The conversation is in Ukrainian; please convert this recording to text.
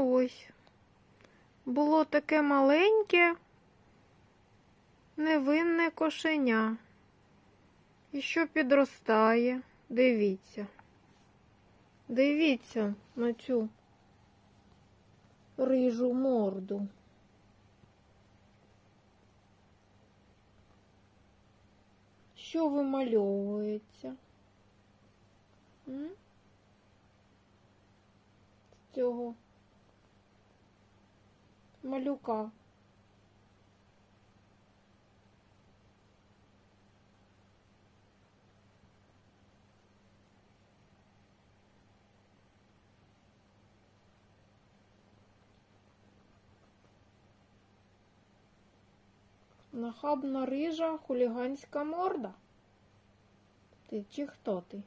ось. Було таке маленьке, невинне кошеня. І що підростає? Дивіться. Дивіться на цю рижу морду. Що вимальовується? М? З цього малюка. Нахабна рижа хуліганська морда. Ти чи хто ти?